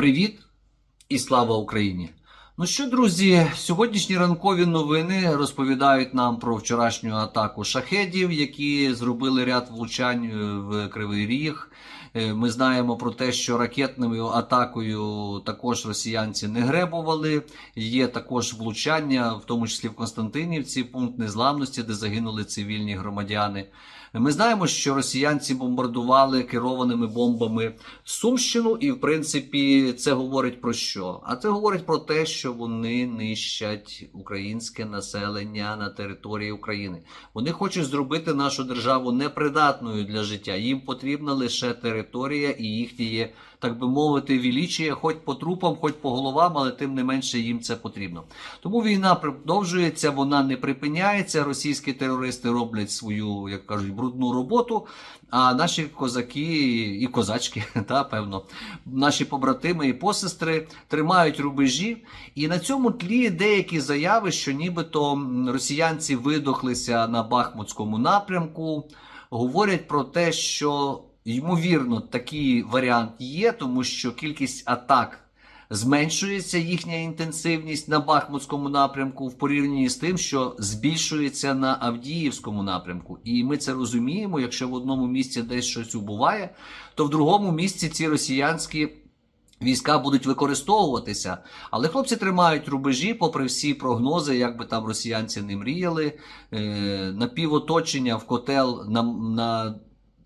Привіт і слава Україні! Ну що, друзі, сьогоднішні ранкові новини розповідають нам про вчорашню атаку шахедів, які зробили ряд влучань в Кривий Ріг. Е, Ми знаємо про те, що ракетною атакою також росіянці не гребували. Є також влучання, в тому числі в Константинівці, пункт незламності, де загинули цивільні громадяни. Ми знаємо, що росіянці бомбардували керованими бомбами Сумщину, і в принципі це говорить про що? А це говорить про те, що вони нищать українське населення на території України. Вони хочуть зробити нашу державу непридатною для життя. Їм потрібна лише територія і їхнє, так би мовити, вілічіє, хоч по трупам, хоч по головам, але тим не менше їм це потрібно. Тому війна продовжується, вона не припиняється. Російські терористи роблять свою, як кажуть, брудну роботу. А наші козаки і козачки, та певно, наші побратими і посестри тримають рубежі. І на цьому тлі деякі заяви, що нібито росіянці видохлися на Бахмутському напрямку, говорять про те, що ймовірно такий варіант є, тому що кількість атак зменшується їхня інтенсивність на Бахмутському напрямку в порівнянні з тим, що збільшується на Авдіївському напрямку. І ми це розуміємо. Якщо в одному місці десь щось убуває, то в другому місці ці росіянські. Війська будуть використовуватися, але хлопці тримають рубежі, попри всі прогнози, як би там росіянці не мріяли. Е, напівоточення в котел на, на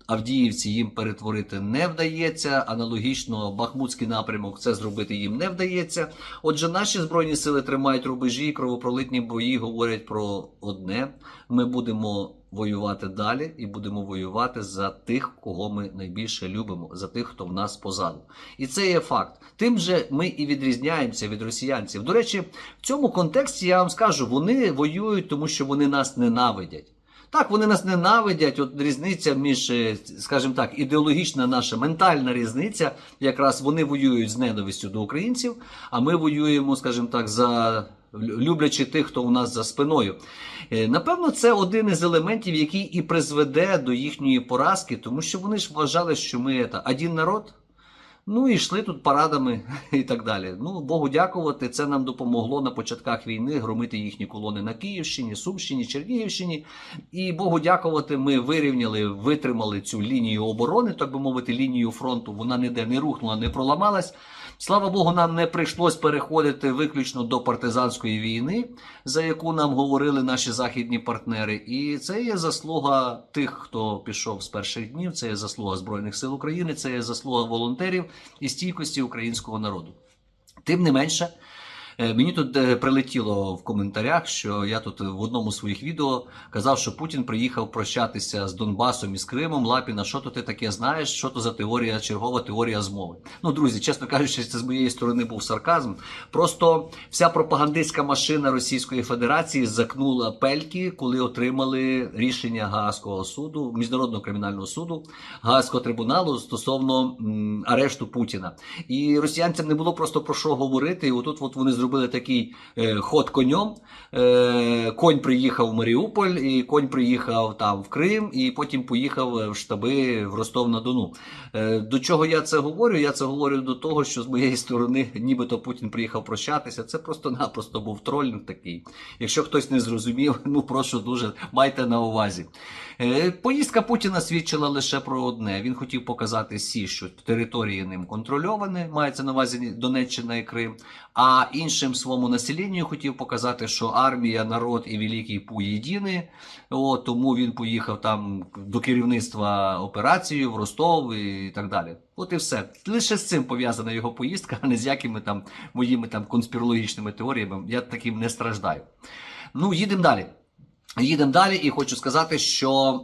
Авдіївці їм перетворити не вдається. Аналогічно, Бахмутський напрямок це зробити їм не вдається. Отже, наші збройні сили тримають рубежі, кровопролитні бої говорять про одне: ми будемо воювати далі і будемо воювати за тих, кого ми найбільше любимо, за тих, хто в нас позаду. І це є факт. Тим же ми і відрізняємося від росіянців. До речі, в цьому контексті я вам скажу, вони воюють, тому що вони нас ненавидять. Так, вони нас ненавидять. От різниця між, е, скажімо так, ідеологічна наша ментальна різниця. Якраз вони воюють з ненавистю до українців, а ми воюємо, скажімо так, за люблячи тих, хто у нас за спиною. Е, Напевно, це один із елементів, який і призведе до їхньої поразки, тому що вони ж вважали, що ми це, один народ. Ну і йшли тут парадами і так далі. Ну, Богу дякувати, це нам допомогло на початках війни громити їхні колони на Київщині, Сумщині, Чернігівщині. І Богу дякувати, ми вирівняли, витримали цю лінію оборони, так би мовити, лінію фронту. Вона ніде не рухнула, не проламалась. Слава Богу, нам не прийшлось переходити виключно до партизанської війни, за яку нам говорили наші західні партнери. І це є заслуга тих, хто пішов з перших днів. Це є заслуга Збройних сил України, це є заслуга волонтерів і стійкості українського народу. Тим не менше, мені тут е, прилетіло в коментарях, що я тут в одному з своїх відео казав, що Путін приїхав прощатися з Донбасом і з Кримом. Лапіна, що то ти таке знаєш? Що то за теорія, чергова теорія змови? Ну, друзі, чесно кажучи, це з моєї сторони був сарказм. Просто вся пропагандистська машина Російської Федерації закнула пельки, коли отримали рішення Гаазького суду, міжнародного кримінального суду, Гаазького трибуналу стосовно м, арешту Путіна. І росіянцям не було просто про що говорити. І отут от вони зробили такий е, ход конем. Е, конь приїхав в Маріуполь, і конь приїхав там в Крим, і потім поїхав в штаби в Ростов-на-Дону. Е, до чого я це говорю? Я це говорю до того, що з моєї сторони, нібито Путін приїхав прощатися. Це просто-напросто був тролінг такий. Якщо хтось не зрозумів, ну прошу дуже майте на увазі. Е, Поїздка Путіна свідчила лише про одне: він хотів показати Сі, що території ним контрольовані, мається на увазі Донеччина і Крим. А іншим своєму населенню хотів показати, що армія, народ і великий Пу єдині. От, тому він поїхав там до керівництва операцією в Ростов і так далі. От і все. Лише з цим пов'язана його поїздка, а не з якими там моїми там конспірологічними теоріями. Я таким не страждаю. Ну, їдемо далі. Їдемо далі, і хочу сказати, що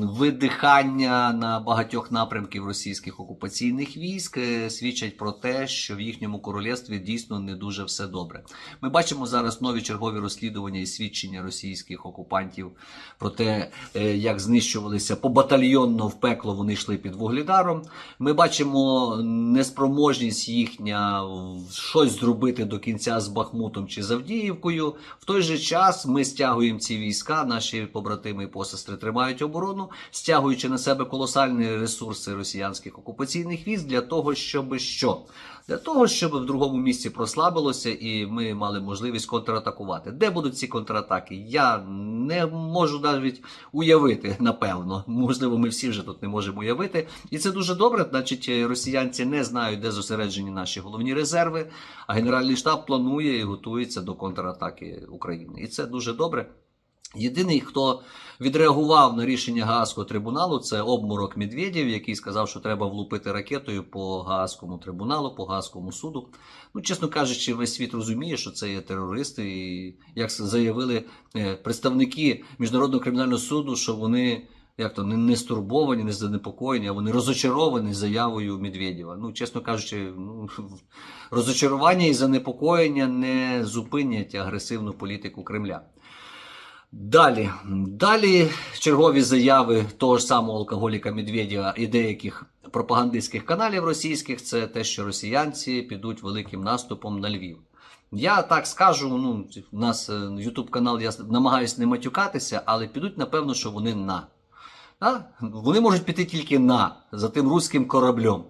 видихання на багатьох напрямків російських окупаційних військ е, свідчать про те, що в їхньому королівстві дійсно не дуже все добре. Ми бачимо зараз нові чергові розслідування і свідчення російських окупантів про те, е, як знищувалися побатальйонно в пекло вони йшли під вугледаром. Ми бачимо неспроможність їхня щось зробити до кінця з Бахмутом чи з Авдіївкою. В той же час ми стягуємо ці війська війська, наші побратими і посестри тримають оборону, стягуючи на себе колосальні ресурси росіянських окупаційних військ для того, щоб що? Для того, щоб в другому місці прослабилося і ми мали можливість контратакувати. Де будуть ці контратаки? Я не можу навіть уявити, напевно. Можливо, ми всі вже тут не можемо уявити. І це дуже добре. Значить, росіянці не знають, де зосереджені наші головні резерви. А Генеральний штаб планує і готується до контратаки України. І це дуже добре. Єдиний, хто відреагував на рішення Гаазького трибуналу, це обморок Медведєв, який сказав, що треба влупити ракетою по Гаазькому трибуналу, по Гаазькому суду. Ну, чесно кажучи, весь світ розуміє, що це є терористи, і як заявили е, представники міжнародного кримінального суду, що вони. Як то не, не стурбовані, не занепокоєні, а вони розочаровані заявою Медведєва. Ну, чесно кажучи, ну, розочарування і занепокоєння не зупинять агресивну політику Кремля. Далі, далі чергові заяви того ж самого алкоголіка Медведєва і деяких пропагандистських каналів російських це те, що росіянці підуть великим наступом на Львів. Я так скажу, ну, у нас Ютуб канал, я намагаюся не матюкатися, але підуть, напевно, що вони на. А? Вони можуть піти тільки на за тим руським кораблем.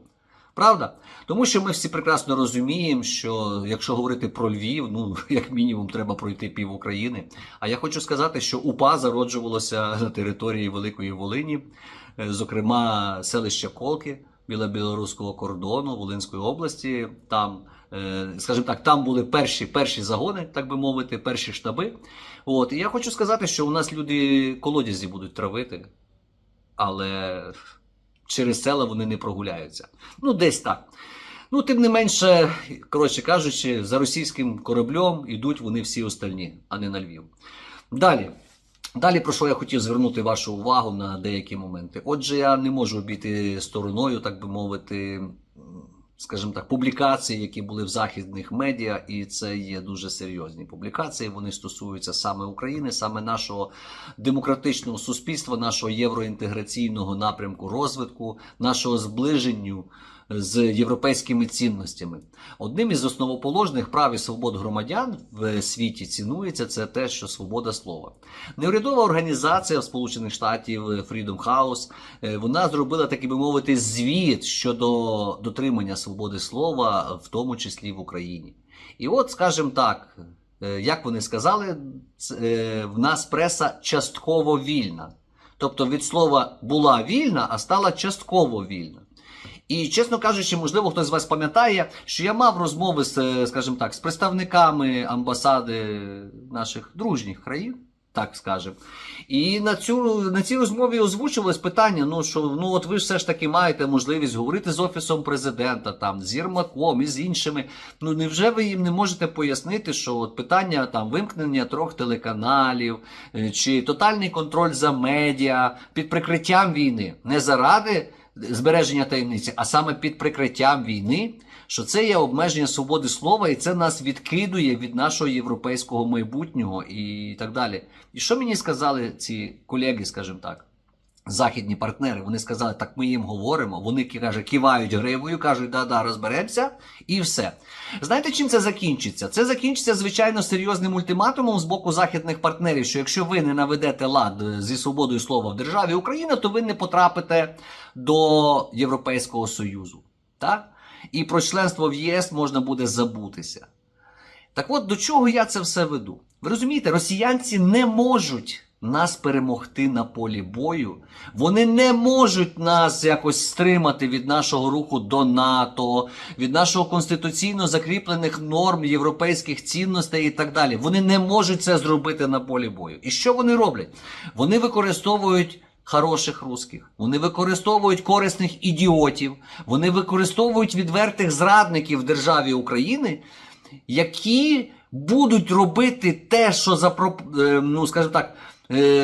Правда? Тому що ми всі прекрасно розуміємо, що якщо говорити про Львів, ну як мінімум треба пройти пів України. А я хочу сказати, що УПА зароджувалося на території Великої Волині, е, зокрема селища Колки біля білоруського кордону Волинської області. Там, е, скажімо так, там були перші перші загони, так би мовити, перші штаби. От і я хочу сказати, що у нас люди колодязі будуть травити, але через села вони не прогуляються. Ну, десь так. Ну, тим не менше, коротше кажучи, за російським кораблем йдуть вони всі остальні, а не на Львів. Далі. Далі, про що я хотів звернути вашу увагу на деякі моменти. Отже, я не можу обійти стороною, так би мовити, скажімо так, публікації, які були в західних медіа, і це є дуже серйозні публікації. Вони стосуються саме України, саме нашого демократичного суспільства, нашого євроінтеграційного напрямку розвитку, нашого зближенню з європейськими цінностями. Одним із основоположних прав і свобод громадян в світі цінується це те, що свобода слова. Неурядова організація Сполучених Штатів Freedom House, е, вона зробила, так би мовити, звіт щодо дотримання свободи слова, в тому числі в Україні. І от, скажімо так. е, Як вони сказали, е, в нас преса частково вільна. Тобто від слова була вільна, а стала частково вільна. І чесно кажучи, можливо, хтось з вас пам'ятає, що я мав розмови з, е, скажімо так, з представниками амбасади наших дружніх країн, так скажемо. І на цю на цій розмові озвучувалось питання: ну що ну от ви ж все ж таки маєте можливість говорити з офісом президента, там з Єрмаком і з іншими. Ну невже ви їм не можете пояснити, що от питання там вимкнення трьох телеканалів е, чи тотальний контроль за медіа під прикриттям війни не заради збереження таємниці, а саме під прикриттям війни, що це є обмеження свободи слова, і це нас відкидує від нашого європейського майбутнього і так далі. І що мені сказали ці колеги, скажімо так? Західні партнери, вони сказали, так ми їм говоримо. Вони каже, кивають гривою, кажуть, да-да, розберемося, і все. Знаєте, чим це закінчиться? Це закінчиться, звичайно, серйозним ультиматумом з боку західних партнерів, що якщо ви не наведете лад зі свободою слова в державі Україна, то ви не потрапите до Європейського Союзу. Так? І про членство в ЄС можна буде забутися. Так от до чого я це все веду? Ви розумієте, росіянці не можуть нас перемогти на полі бою. Вони не можуть нас якось стримати від нашого руху до НАТО, від нашого конституційно закріплених норм, європейських цінностей і так далі. Вони не можуть це зробити на полі бою. І що вони роблять? Вони використовують. Хороших русських, вони використовують корисних ідіотів, вони використовують відвертих зрадників в державі України, які будуть робити те, що запро... е, ну, скажімо так,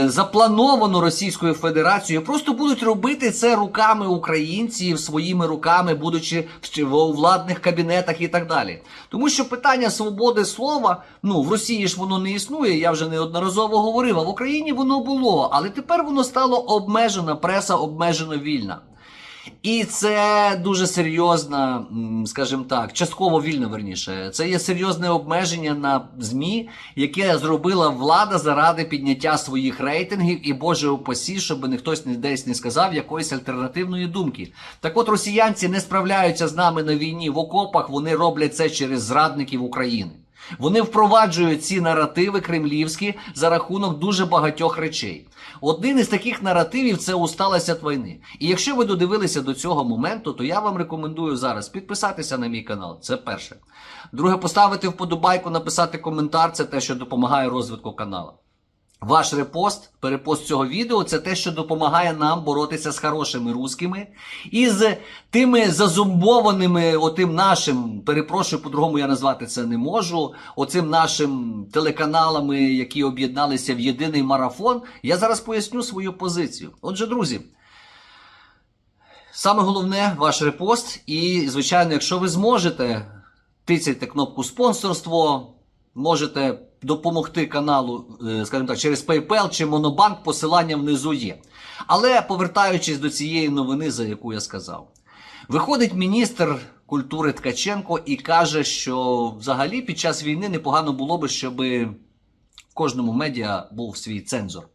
заплановано Російською Федерацією, просто будуть робити це руками українців, своїми руками, будучи в в владних кабінетах і так далі. Тому що питання свободи слова, ну в Росії ж воно не існує, я вже неодноразово говорив, а в Україні воно було, але тепер воно стало обмежено, преса обмежено вільна. І це дуже серйозна, скажімо так, частково вільно верніше. Це є серйозне обмеження на ЗМІ, яке зробила влада заради підняття своїх рейтингів і Боже упасі, щоб не хтось не десь не сказав якоїсь альтернативної думки. Так от росіянці не справляються з нами на війні в окопах, вони роблять це через зрадників України. Вони впроваджують ці наративи кремлівські за рахунок дуже багатьох речей. Один із таких наративів це усталася від війни. І якщо ви додивилися до цього моменту, то я вам рекомендую зараз підписатися на мій канал. Це перше. Друге, поставити вподобайку, написати коментар. Це те, що допомагає розвитку каналу. Ваш репост, перепост цього відео це те, що допомагає нам боротися з хорошими русскими і з тими зазумбованими, отим нашим, перепрошую, по-другому я назвати це не можу. Оцим нашим телеканалами, які об'єдналися в єдиний марафон. Я зараз поясню свою позицію. Отже, друзі. Саме головне ваш репост. І, звичайно, якщо ви зможете, тицяйте кнопку спонсорство, можете допомогти каналу, е, скажімо так, через PayPal чи Монобанк, посилання внизу є. Але повертаючись до цієї новини, за яку я сказав, виходить міністр культури Ткаченко і каже, що взагалі під час війни непогано було би, щоб в кожному медіа був свій цензор.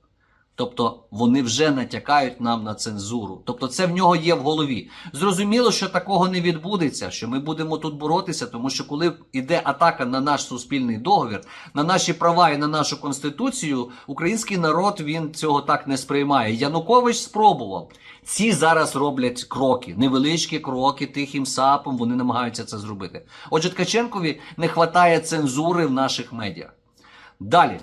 Тобто вони вже натякають нам на цензуру. Тобто це в нього є в голові. Зрозуміло, що такого не відбудеться, що ми будемо тут боротися, тому що коли йде атака на наш суспільний договір, на наші права і на нашу конституцію, український народ він цього так не сприймає. Янукович спробував. Ці зараз роблять кроки, невеличкі кроки, тихим сапом. Вони намагаються це зробити. Отже, Ткаченкові не вистачає цензури в наших медіа. Далі.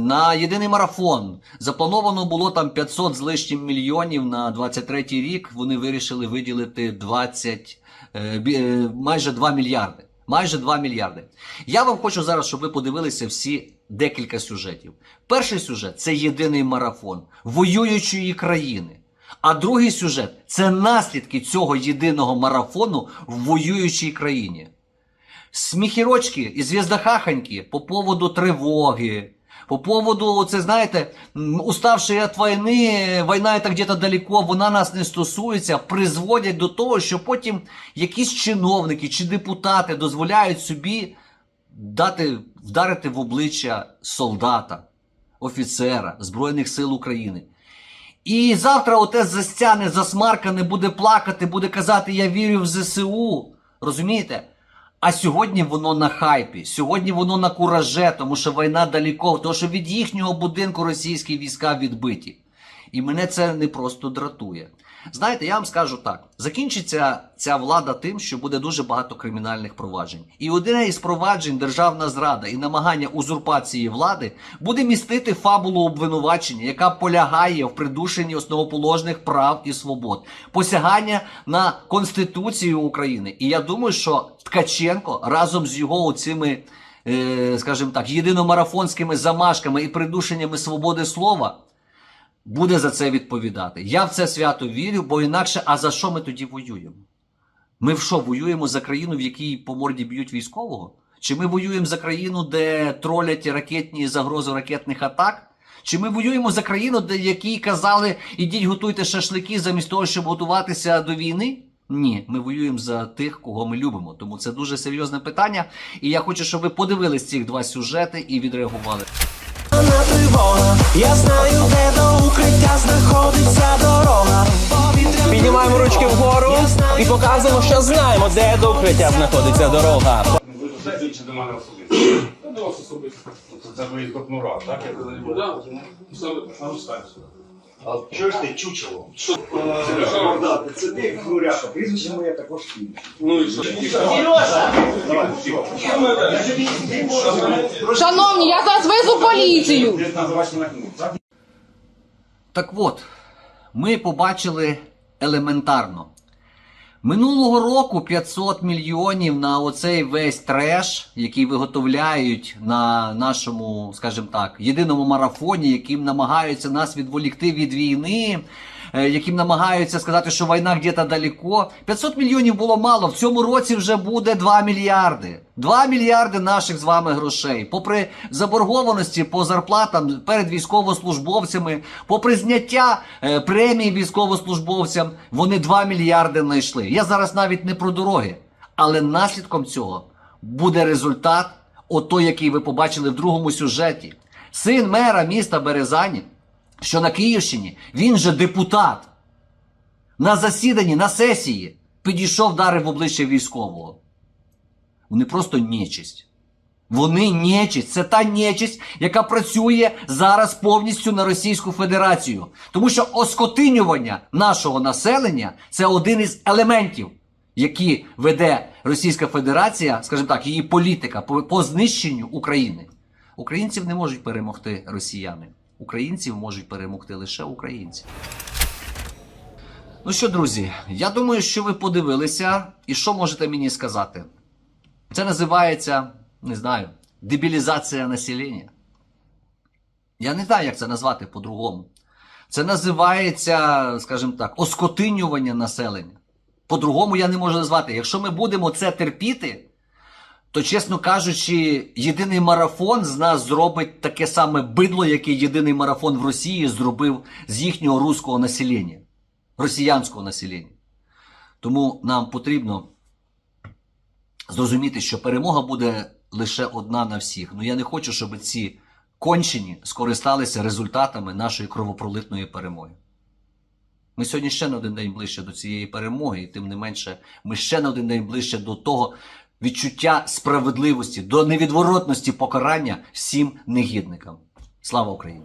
На єдиний марафон заплановано було там 500 з лишнім мільйонів на 23 рік. Вони вирішили виділити 20, е, е, майже 2 мільярди. Майже 2 мільярди. Я вам хочу зараз, щоб ви подивилися всі декілька сюжетів. Перший сюжет це єдиний марафон воюючої країни. А другий сюжет це наслідки цього єдиного марафону в воюючій країні сміхірочки і зв'яздохахоньки по поводу тривоги, по поводу, це знаєте, уставши від війни, війна це где-то далеко, вона нас не стосується, призводять до того, що потім якісь чиновники чи депутати дозволяють собі дати, вдарити в обличчя солдата, офіцера Збройних сил України. І завтра оте застяне, засмаркане, буде плакати, буде казати, я вірю в ЗСУ. Розумієте? А сьогодні воно на хайпі, сьогодні воно на кураже, тому що війна далеко, тому що від їхнього будинку російські війська відбиті. І мене це не просто дратує. Знаєте, я вам скажу так: закінчиться ця влада тим, що буде дуже багато кримінальних проваджень. І одне із проваджень державна зрада і намагання узурпації влади буде містити фабулу обвинувачення, яка полягає в придушенні основоположних прав і свобод, посягання на Конституцію України. І я думаю, що Ткаченко разом з його цими, е, скажімо так, єдиномарафонськими замашками і придушеннями свободи слова буде за це відповідати. Я в це свято вірю, бо інакше, а за що ми тоді воюємо? Ми в що воюємо за країну, в якій по морді б'ють військового? Чи ми воюємо за країну, де тролять ракетні загрози ракетних атак? Чи ми воюємо за країну, де які казали, ідіть готуйте шашлики замість того, щоб готуватися до війни? Ні, ми воюємо за тих, кого ми любимо. Тому це дуже серйозне питання. І я хочу, щоб ви подивились ці два сюжети і відреагували. Тривога, я знаю, де до укриття знаходиться дорога. Піднімаємо ручки вгору і показуємо, що знаємо, де до укриття знаходиться дорога. Чи до мене особисто? До вас особисто. Це ви копнура, так? Я. Так, саме саме станцію. А ж ти чучело? Богдан, це ти Хмуряка, прізвище моє також ти. Ну і що? Шановні, я зараз везу поліцію. Так от, ми побачили елементарно. Минулого року 500 мільйонів на оцей весь треш, який виготовляють на нашому, скажімо так, єдиному марафоні, яким намагаються нас відволікти від війни. Е, яким намагаються сказати, що війна где-то далеко. 500 мільйонів було мало. В цьому році вже буде 2 мільярди. 2 мільярди наших з вами грошей. Попри заборгованості по зарплатам перед військовослужбовцями, попри зняття е, премій військовослужбовцям, вони 2 мільярди знайшли. Я зараз навіть не про дороги, але наслідком цього буде результат, отой, який ви побачили в другому сюжеті. Син мера міста Березані, що на Київщині, він же депутат. На засіданні, на сесії підійшов, вдарив в обличчя військового. Вони просто нечисть. Вони нечисть. Це та нечисть, яка працює зараз повністю на Російську Федерацію. Тому що оскотинювання нашого населення це один із елементів, які веде Російська Федерація, скажімо так, її політика по, по знищенню України. Українців не можуть перемогти росіяни. Українців можуть перемогти лише українці. Ну що, друзі, я думаю, що ви подивилися, і що можете мені сказати? Це називається, не знаю, дебілізація населення. Я не знаю, як це назвати по-другому. Це називається, скажімо так, оскотинювання населення. По-другому я не можу назвати. Якщо ми будемо це терпіти, то, чесно кажучи, єдиний марафон з нас зробить таке саме бидло, яке єдиний марафон в Росії зробив з їхнього руського населення, росіянського населення. Тому нам потрібно зрозуміти, що перемога буде лише одна на всіх. Ну я не хочу, щоб ці кончені скористалися результатами нашої кровопролитної перемоги. Ми сьогодні ще на один день ближче до цієї перемоги, і тим не менше, ми ще на один день ближче до того відчуття справедливості, до невідворотності покарання всім негідникам. Слава Україні!